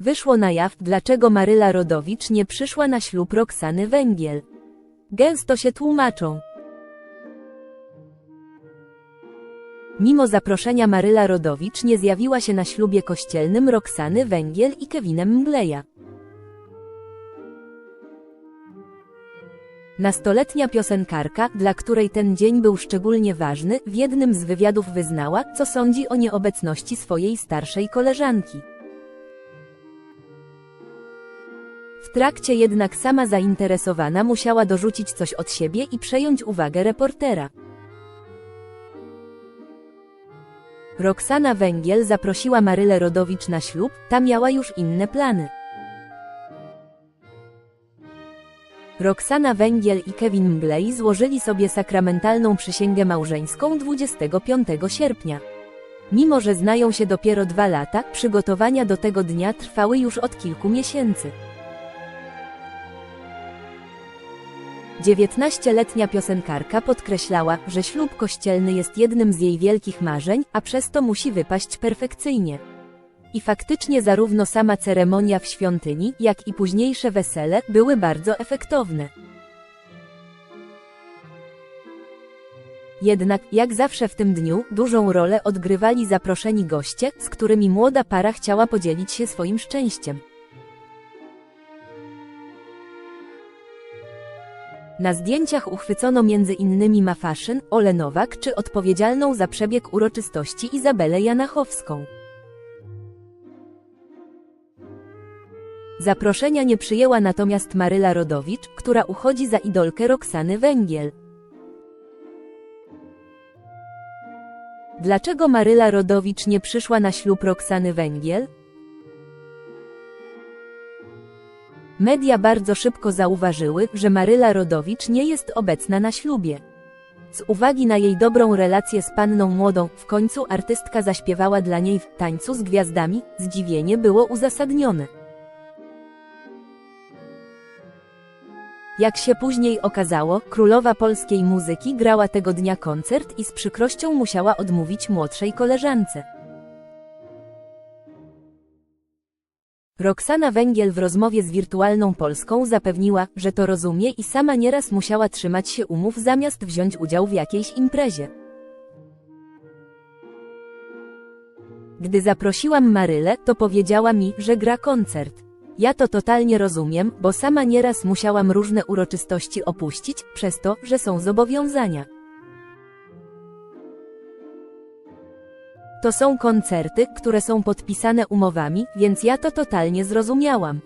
Wyszło na jaw, dlaczego Maryla Rodowicz nie przyszła na ślub Roxany Węgiel. Gęsto się tłumaczą. Mimo zaproszenia Maryla Rodowicz nie zjawiła się na ślubie kościelnym Roxany Węgiel i Kevinem Mgleja. Nastoletnia piosenkarka, dla której ten dzień był szczególnie ważny, w jednym z wywiadów wyznała, co sądzi o nieobecności swojej starszej koleżanki. W trakcie jednak sama zainteresowana musiała dorzucić coś od siebie i przejąć uwagę reportera. Roxana Węgiel zaprosiła Marylę Rodowicz na ślub, ta miała już inne plany. Roxana Węgiel i Kevin Mglej złożyli sobie sakramentalną przysięgę małżeńską 25 sierpnia. Mimo, że znają się dopiero dwa lata, przygotowania do tego dnia trwały już od kilku miesięcy. 19-letnia piosenkarka podkreślała, że ślub kościelny jest jednym z jej wielkich marzeń, a przez to musi wypaść perfekcyjnie. I faktycznie zarówno sama ceremonia w świątyni, jak i późniejsze wesele były bardzo efektowne. Jednak, jak zawsze w tym dniu, dużą rolę odgrywali zaproszeni goście, z którymi młoda para chciała podzielić się swoim szczęściem. Na zdjęciach uchwycono innymi Mafaszyn, Ole Nowak czy odpowiedzialną za przebieg uroczystości Izabelę Janachowską. Zaproszenia nie przyjęła natomiast Maryla Rodowicz, która uchodzi za idolkę Roxany Węgiel. Dlaczego Maryla Rodowicz nie przyszła na ślub Roxany Węgiel? Media bardzo szybko zauważyły, że Maryla Rodowicz nie jest obecna na ślubie. Z uwagi na jej dobrą relację z panną młodą, w końcu artystka zaśpiewała dla niej w tańcu z gwiazdami, zdziwienie było uzasadnione. Jak się później okazało, królowa polskiej muzyki grała tego dnia koncert i z przykrością musiała odmówić młodszej koleżance. Roxana Węgiel w rozmowie z Wirtualną Polską zapewniła, że to rozumie i sama nieraz musiała trzymać się umów zamiast wziąć udział w jakiejś imprezie. Gdy zaprosiłam Marylę, to powiedziała mi, że gra koncert. Ja to totalnie rozumiem, bo sama nieraz musiałam różne uroczystości opuścić, przez to, że są zobowiązania. To są koncerty, które są podpisane umowami, więc ja to totalnie zrozumiałam.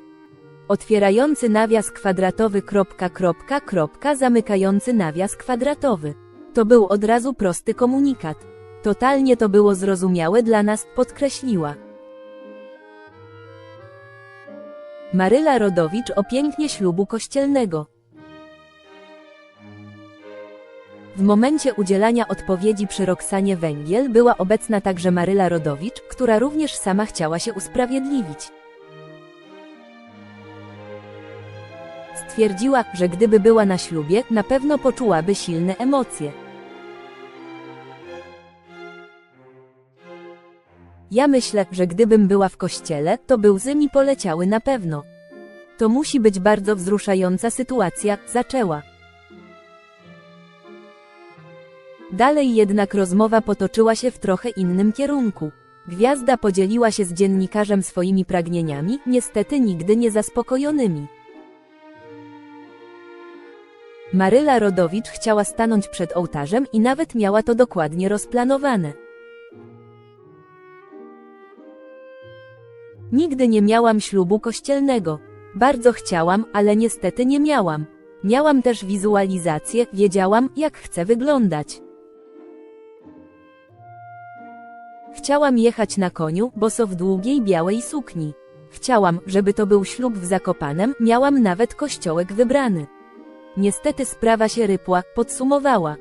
Otwierający nawias kwadratowy kropka kropka kropka zamykający nawias kwadratowy. To był od razu prosty komunikat. Totalnie to było zrozumiałe dla nas, podkreśliła. Maryla Rodowicz o pięknie ślubu kościelnego. W momencie udzielania odpowiedzi przy Roxanie Węgiel była obecna także Maryla Rodowicz, która również sama chciała się usprawiedliwić. Stwierdziła, że gdyby była na ślubie, na pewno poczułaby silne emocje. Ja myślę, że gdybym była w kościele, to by łzy mi poleciały na pewno. To musi być bardzo wzruszająca sytuacja, zaczęła. Dalej jednak rozmowa potoczyła się w trochę innym kierunku. Gwiazda podzieliła się z dziennikarzem swoimi pragnieniami, niestety nigdy nie zaspokojonymi. Maryla Rodowicz chciała stanąć przed ołtarzem i nawet miała to dokładnie rozplanowane. Nigdy nie miałam ślubu kościelnego. Bardzo chciałam, ale niestety nie miałam. Miałam też wizualizację, wiedziałam, jak chcę wyglądać. Chciałam jechać na koniu, boso w długiej białej sukni. Chciałam, żeby to był ślub w Zakopanem, miałam nawet kościołek wybrany. Niestety sprawa się rypła, podsumowała.